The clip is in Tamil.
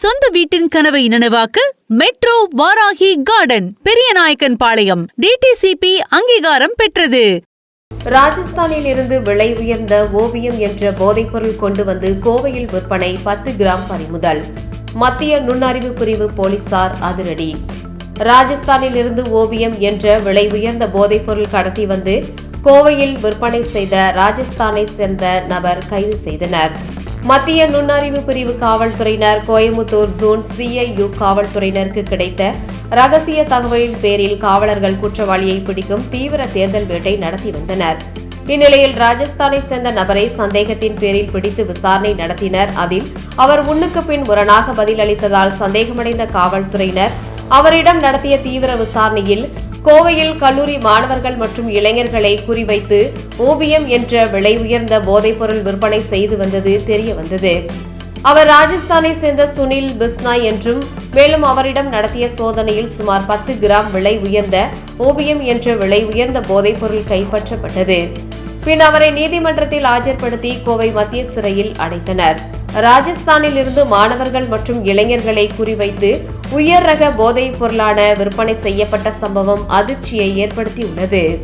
சொந்த வீட்டின் கனவை நனவாக்க metro Varahi garden Periyanaickenpalayam DTCP அங்கீகாரம் பெற்றது. ராஜஸ்தானில் இருந்து விலை உயர்ந்த ஓவியம் என்ற போதைப்பொருள் கொண்டு வந்து கோவையில் விற்பனை பத்து கிராம் பறிமுதல் மத்திய நுண்ணறிவு பிரிவு போலீசார் அதிரடி. ராஜஸ்தானில் இருந்து ஓவியம் என்ற விலை உயர்ந்த போதைப்பொருள் கடத்தி வந்து கோவையில் விற்பனை செய்த ராஜஸ்தானை சேர்ந்த நபர் கைது செய்தனர். மத்திய நுண்ணறிவு பிரிவு காவல்துறையினர் கோயமுத்தூர் ஜோன் சிஐயு காவல்துறையினருக்கு கிடைத்த ரகசிய தகவலின் பேரில் காவலர்கள் குற்றவாளியை பிடிக்கும் தீவிர தேர்தல் வேட்டை நடத்தி வந்தனர். இந்நிலையில் ராஜஸ்தானை சேர்ந்த நபரை சந்தேகத்தின் பேரில் பிடித்து விசாரணை நடத்தினர். அதில் அவர் முன்னுக்கு பின் முரணாக பதிலளித்ததால் சந்தேகமடைந்த காவல்துறையினர் அவரிடம் நடத்திய தீவிர விசாரணையில் கோவையில் கல்லூரி மாணவர்கள் மற்றும் இளைஞர்களை குறிவைத்து ஓபியம் என்ற விலை உயர்ந்த போதைப்பொருள் விற்பனை செய்து வந்தது தெரிய வந்தது அவர் ராஜஸ்தானை சேர்ந்த சுனில் பிஸ்னா என்றும் மேலும் அவரிடம் நடத்திய சோதனையில் சுமார் பத்து கிராம் விலை உயர்ந்த ஓபியம் என்ற விலை உயர்ந்த போதைப்பொருள் கைப்பற்றப்பட்டது. பின் அவரை நீதிமன்றத்தில் ஆஜர்படுத்தி கோவை மத்திய சிறையில் அடைத்தனர். ராஜஸ்தானில் இருந்து மாணவர்கள் மற்றும் இளைஞர்களை குறிவைத்து உயர் ரக போதைப் பொருளான விற்பனை செய்யப்பட்ட சம்பவம் அதிர்ச்சியை ஏற்படுத்தியுள்ளது.